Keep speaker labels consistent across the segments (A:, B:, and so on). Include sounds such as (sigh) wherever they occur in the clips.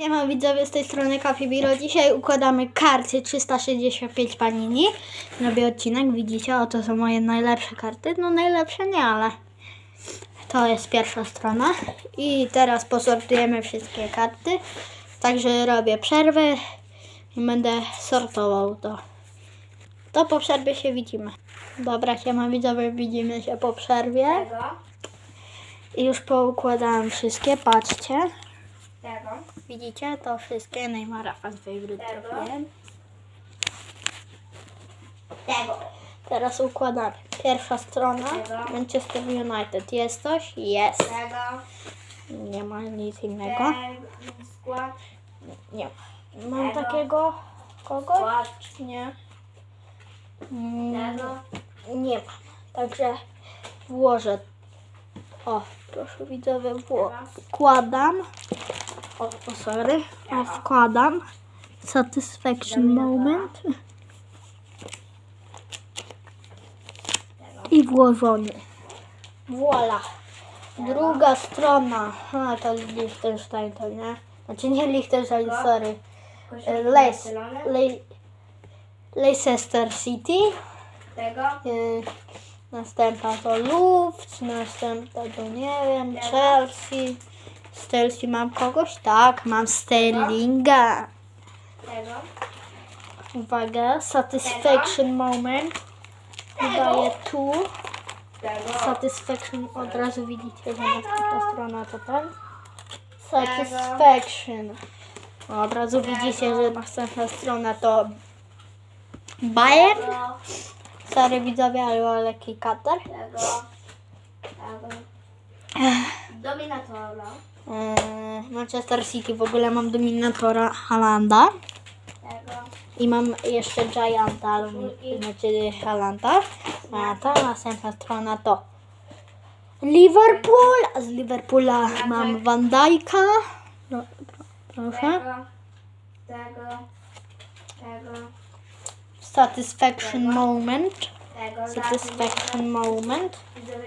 A: Siema widzowie z tej strony Kafibiro. Dzisiaj układamy karty 365 panini. Robię odcinek, widzicie, oto są moje najlepsze karty. No najlepsze nie, ale to jest pierwsza strona. I teraz posortujemy wszystkie karty. Także robię przerwę i będę sortował to. To po przerwie się widzimy. Dobra, siema widzowie, widzimy się po przerwie. I już poukładałem wszystkie, patrzcie.
B: Tego,
A: Widzicie, to wszystkie Neymara fan favorite
B: Tego.
A: trafiłem.
B: tego,
A: Teraz układamy. Pierwsza strona.
B: Tego.
A: Manchester United. Jest coś? Jest.
B: tego,
A: Nie ma nic innego.
B: ten skład,
A: Nie ma. Mam
B: Tego.
A: takiego kogoś?
B: skład,
A: Nie. Mm,
B: tego,
A: Nie ma. Także włożę. O, proszę widzowie, wło- wkładam. O, o sorry. Wkładam. Satisfaction moment. I włożony. Voila. Druga strona. A, to Liechtenstein to nie. Znaczy nie Liechtenstein, sorry. Leicester, Leicester City.
B: tego,
A: Y, Następna to Luft, następna to nie wiem, Chelsea. Z Chelsea mam kogoś? Tak, mam Sterlinga.
B: tego,
A: Uwaga, satisfaction moment. Dodaję tu.
B: tego,
A: Satisfaction, od razu widzicie, że następna strona to ten. Satisfaction. Od razu widzicie, że następna strona to Bayern. Sorry widzowie, ale lekki katar.
B: tego, tego. Dominatora,
A: Eee, Manchester City w ogóle mam dominatora Halanda
B: tego,
A: i mam jeszcze Gianta, znaczy Halanda. A ta następna strona to. Liverpool, a z Liverpoola mam Van Dijk'a. Pro, pro, proszę.
B: tego, tego, tego,
A: Satisfaction moment. Satisfaction moment.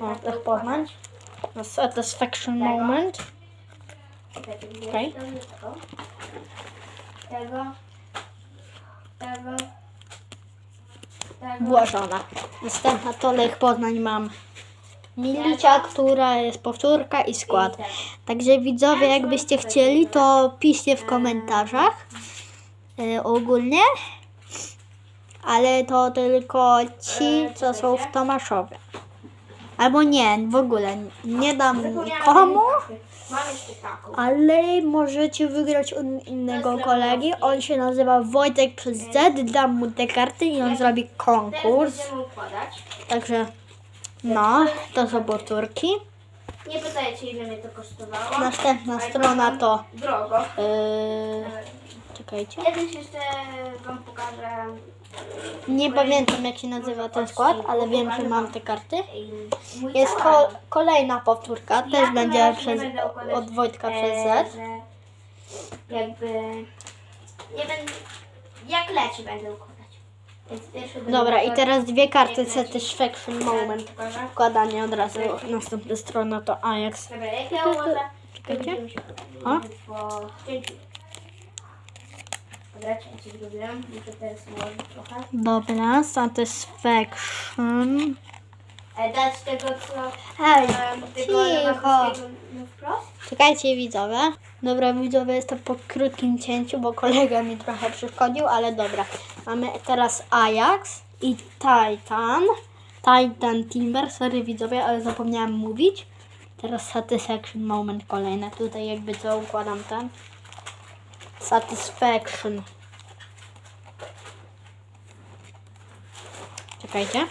A: O, tak poznać. No, Satisfaction moment. Okej.
B: Tego, tego, tego,
A: Włożona. Następna to Lech Poznań mam Milicia, która jest powtórka i skład. Także widzowie, jakbyście chcieli, to piszcie w komentarzach e, ogólnie. Ale to tylko ci, co są w Tomaszowie. Albo nie, w ogóle nie dam nikomu, ale możecie wygrać od innego kolegi. On się nazywa Wojtek przez Z, dam mu te karty i on zrobi konkurs. Także no, to są powtórki.
B: Nie pytajcie ile mnie to kosztowało.
A: Następna strona to.
B: Drogo.
A: Yy, czekajcie.
B: Kiedyś jeszcze wam pokażę
A: Nie pamiętam jak się nazywa ten skład, ale wiem, że mam te karty. Jest ko- kolejna powtórka, też będzie przez, od Wojtka
B: e,
A: przez Z.
B: Jakby nie będę. Jak leci będę układać.
A: Dobra, i teraz dwie karty
B: leci.
A: Satisfaction Moment.
B: Pokażę.
A: Wkładanie od razu. Następna strona to Ajax.
B: Dobra, jak ja ułożę, to
A: Czekajcie. O.
B: Dobra, cięcie zrobiłem. Muszę teraz ułożyć trochę.
A: Dobra, Satisfaction.
B: E, dać tego, co...
A: Hej,
B: tego
A: cicho.
B: No wprost.
A: Czekajcie widzowie. Dobra widzowie, jestem po krótkim cięciu, bo kolega mi trochę przeszkodził, ale dobra. Mamy teraz Ajax i Titan. Titan Timber, sorry widzowie, ale zapomniałam mówić. Teraz Satisfaction Moment kolejne. Tutaj jakby co układam ten. Satisfaction. Czekajcie.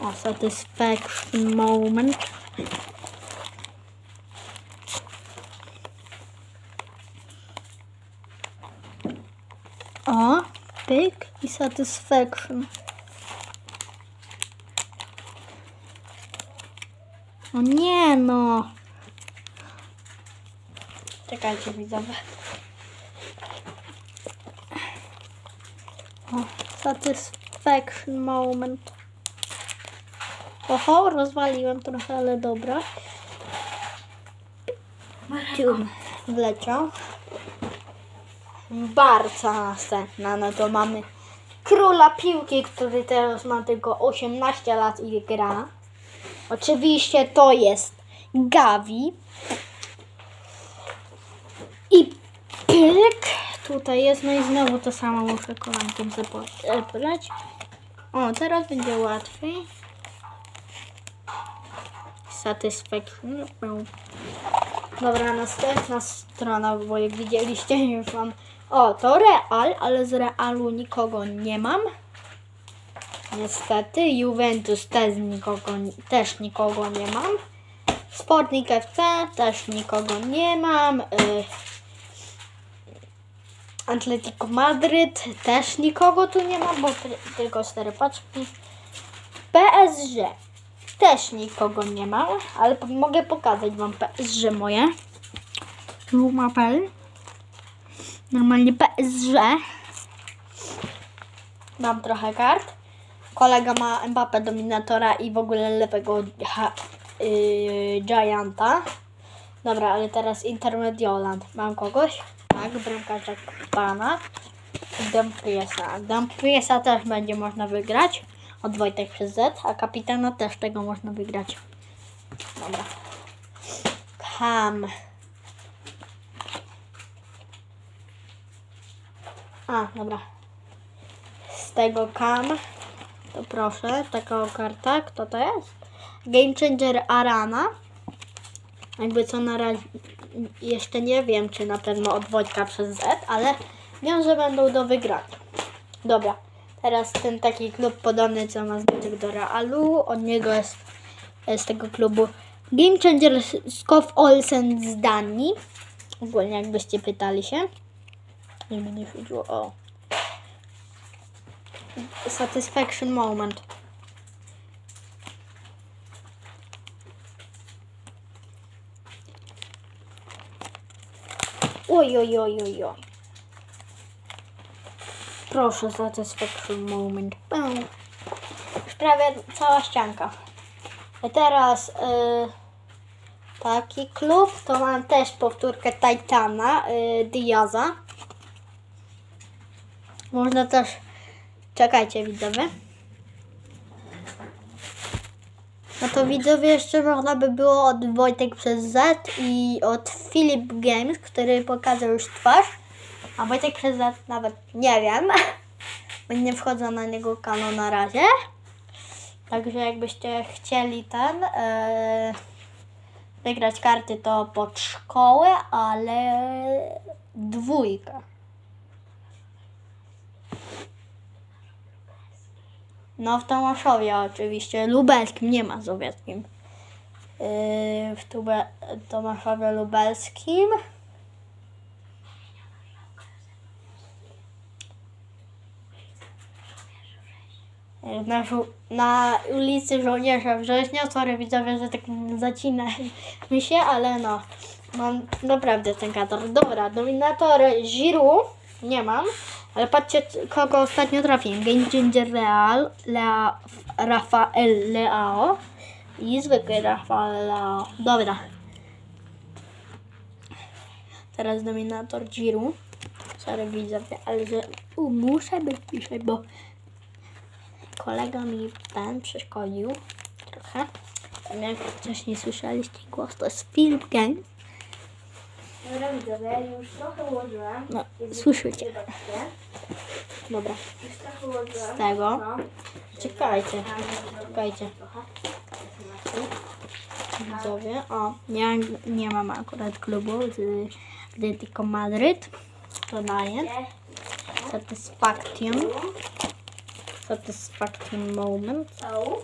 A: O, Satisfaction Moment. O, pyk i satisfaction. O nie no. Czekajcie widzowie. Satisfaction moment. Oho, rozwaliłem trochę, ale dobra. Cium, wleciał. Barca następna, no to mamy króla piłki, który teraz ma tylko 18 lat i gra. Oczywiście to jest Gavi. I pyk. Tutaj jest, no i znowu to samo muszę kolankiem zebrać. O, teraz będzie łatwiej. Satisfaction. Dobra, następna strona, bo jak widzieliście (laughs) już mam... O, to Real, ale z Realu nikogo nie mam. Niestety, Juventus też nikogo, też nikogo nie mam. Sportnik FC też nikogo nie mam. Y, Atletico Madryt też nikogo tu nie ma, bo ty- tylko cztery paczki. PSG też nikogo nie mam, ale mogę pokazać wam PSG moje. Tu ma pel. Normalnie PSG. Mam trochę kart. Kolega ma Mbappé Dominatora i w ogóle lewego yy, Gianta. Dobra, ale teraz Intermedioland. Mam kogoś? Tak, bramkarza pana. Dumfriesa. Dumfriesa też będzie można wygrać. Od Wojtek przez Z, a kapitana też tego można wygrać. Dobra. Kam. A, dobra. Z tego kam. To proszę, taka karta. Kto to jest? Game Changer Arana. Jakby co na razie jeszcze nie wiem, czy na pewno od Wojtka przez Z, ale wiem, że będą do wygrania. Dobra, teraz ten taki klub podobny, co ma znaczek do Realu. Od niego jest z tego klubu Game Changer Skow Olsen z Danii. Ogólnie jakbyście pytali się. Nie mi nie chodziło o Satisfaction Moment. Oj. Proszę, satisfaction moment. Pum. Już prawie cała ścianka. Teraz y, taki klub, to mam też powtórkę Titana, y, Diaza. Można też, czekajcie widzowie. No to widzowie jeszcze można by było od Wojtek przez Z i od Philip Games, który pokazał już twarz. A Wojtek przez Z nawet nie wiem, (laughs) bo nie wchodzę na niego kanał na razie. Także jakbyście chcieli ten e, wygrać karty to pod szkołę, ale dwójka. No w Tomaszowie oczywiście, lubelskim, nie mazowieckim. Yy, w Tomaszowie lubelskim. Yy, Na, na ulicy Żołnierza Września, sorry widzowie, że tak zacina mi się, ale no, mam naprawdę ten kadr. Dobra, dominator Giroud nie mam, ale patrzcie kogo ostatnio trafiłem. Game Changer Real, Lea, Rafael Leao i zwykły Rafael Leao. Dobra. Teraz dominator Giroud. Sorry widzowie, ale że u, muszę być ciszej, bo kolega mi ten przeszkodził trochę. Jak wcześniej słyszeliście głos, to jest Philip Gang.
B: Dobra, widzowie, już trochę ułożyłem.
A: No, słyszycie.
B: Zobaczcie.
A: Dobra,
B: Już trochę ułożyłem.
A: z tego.
B: No.
A: Czekajcie,
B: nie,
A: czekajcie.
B: trochę.
A: Widzowie, o, ja nie mam akurat klubu z Atletico Madryt. Dodaję. Satisfaction. Satisfaction moment.
B: Mamy.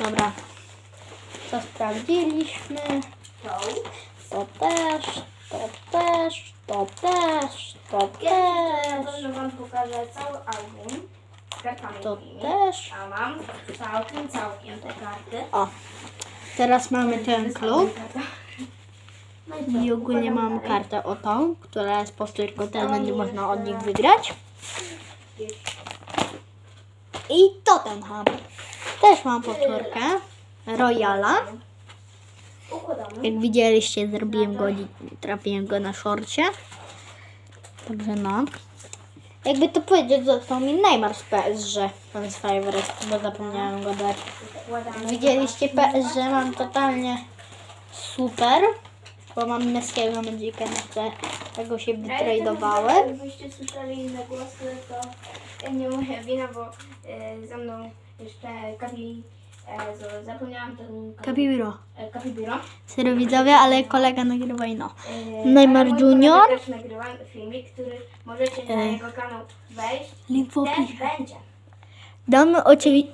A: Dobra. Co sprawdziliśmy? To też, to też, to też, to też,
B: pewno Wam pokażę cały album z kartami
A: to też.
B: A mam całkiem, całkiem te karty.
A: O, teraz mamy ten klub.
B: No i
A: ogólnie mam kartę o tą, która jest powtórką, też będzie można od nich wygrać. I Tottenham. Też mam powtórkę. Royala. Jak widzieliście, zrobiłem go, trafiłem go na szorcie. Także no. Jakby to powiedzieć, został mi Neymar z PSG. Pan z favorite, bo zapomniałem go dać. Widzieliście PSG, mam totalnie super. Bo mam Messiego jeszcze tego się wytradowałem.
B: Jakbyście słyszeli inne głosy, to nie moja wina, bo e, ze mną jeszcze Kapi... E, zapomniałam ten...
A: Capibiro.
B: E.
A: Serio widzowie, ale kolega nagrywa i no.
B: E,
A: Neymar Junior.
B: Też nagrywam filmik, który możecie na
A: E.
B: jego kanał wejść.
A: Link w
B: Też
A: opisie.
B: będzie.
A: Damy oczywiście...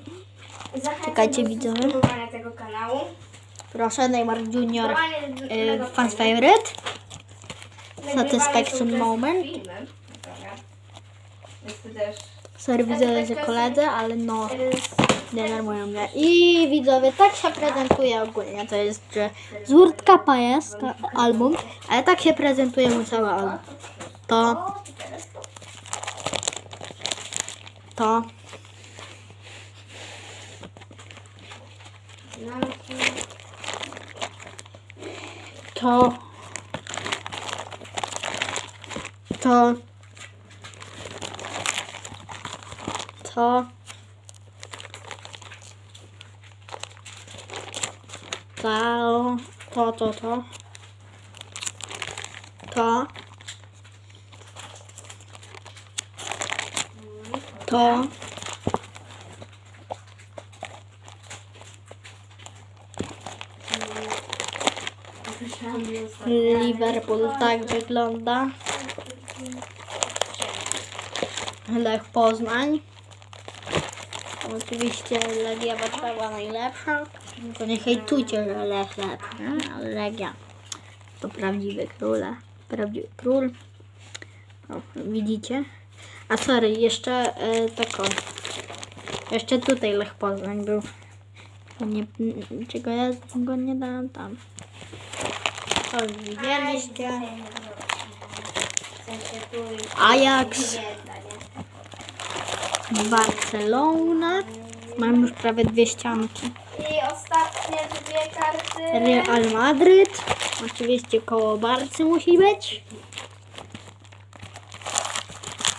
A: Czekajcie, widzowie.
B: tego kanału.
A: Proszę, Neymar Junior.
B: Do-
A: fans favorite. Satisfaction moment. Sorry widzowie, że koledzy, ale no... Denerwują. I widzowie, tak się prezentuje ogólnie. To jest, że z World Cupa jest ka- album, ale tak się prezentuje mu cały album. To,
B: to.
A: to, to, to, to, to, to, to, to, to, Liverpool tak wygląda. Lech Poznań. Oczywiście Legia Warszawa najlepsza. To nie hejtujcie, że Lech lepszy, nie? ale Legia to prawdziwy król. Prawdziwy król. O, widzicie? A sorry, jeszcze e, tak o. Jeszcze tutaj Lech Poznań był. Nie, czego ja go nie dałem tam. To widzieliście. Ajax. Barcelona. Mam już prawie dwie ścianki.
B: I ostatnie dwie karty.
A: Real Madryt. Oczywiście koło Barcy musi być.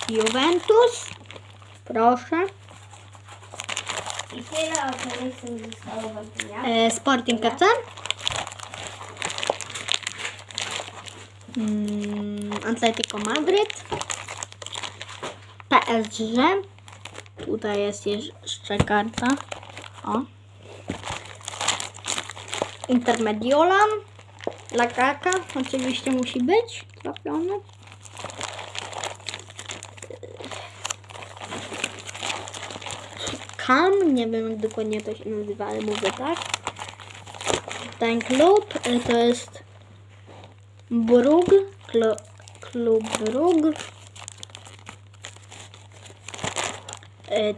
A: Juventus. Proszę.
B: I tyle oczywiście zostało wam.
A: E, Sporting FC. Mm, Atletico Madryt. PSG. Tutaj jest jeszcze karta. O. Intermediolan. Lakaka. Oczywiście musi być trafiony. Kam, nie wiem jak dokładnie to się nazywa, ale mówię tak. Ten klub y, to jest Brug, klub Brug. Y,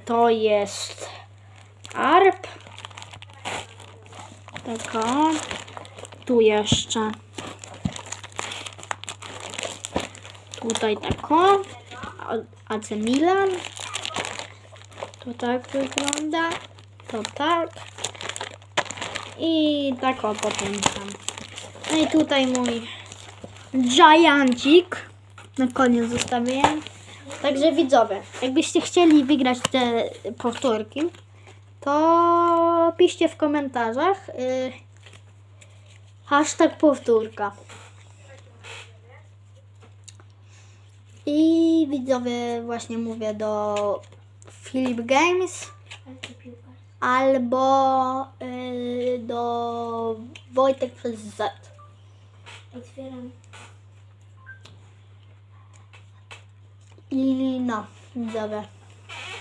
A: To jest Arp. Taka. Tu jeszcze. Tutaj tako. AC Milan. To tak wygląda. To tak. I tak o potem tam. No i tutaj mój Giantik. Na koniec zostawiłem. Także widzowie, jakbyście chcieli wygrać te powtórki, to piszcie w komentarzach yy, hashtag powtórka. I widzowie właśnie mówię do Philip Games albo y, do Wojtek przez Z.
B: Otwieram.
A: I no, widzowie.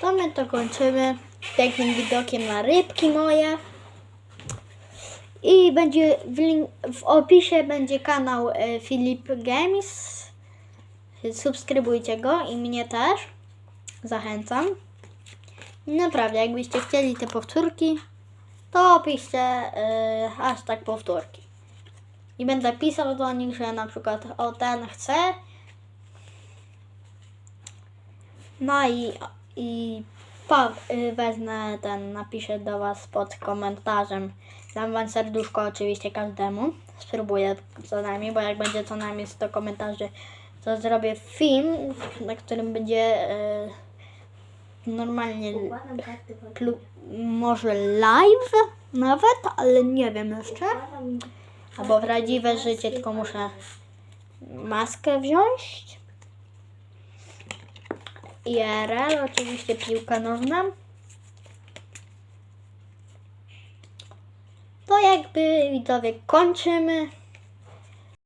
A: To my to kończymy takim widokiem na rybki moje. I będzie w, link, w opisie będzie kanał e, Filip Games. Subskrybujcie go i mnie też. Zachęcam. Naprawdę, jakbyście chcieli te powtórki, to piszcie e, hashtag powtórki. I będę pisał do nich, że na przykład o ten chcę. No i, i Po, y, wezmę ten, napiszę do Was pod komentarzem. Dam Wam serduszko oczywiście każdemu. Spróbuję co najmniej, bo jak będzie co najmniej 100 komentarzy, to zrobię film, na którym będzie y, normalnie
B: w
A: może live nawet, ale nie wiem jeszcze. Albo prawdziwe życie, tylko muszę maskę wziąć. IRL, oczywiście piłka nożna. To jakby widzowie kończymy.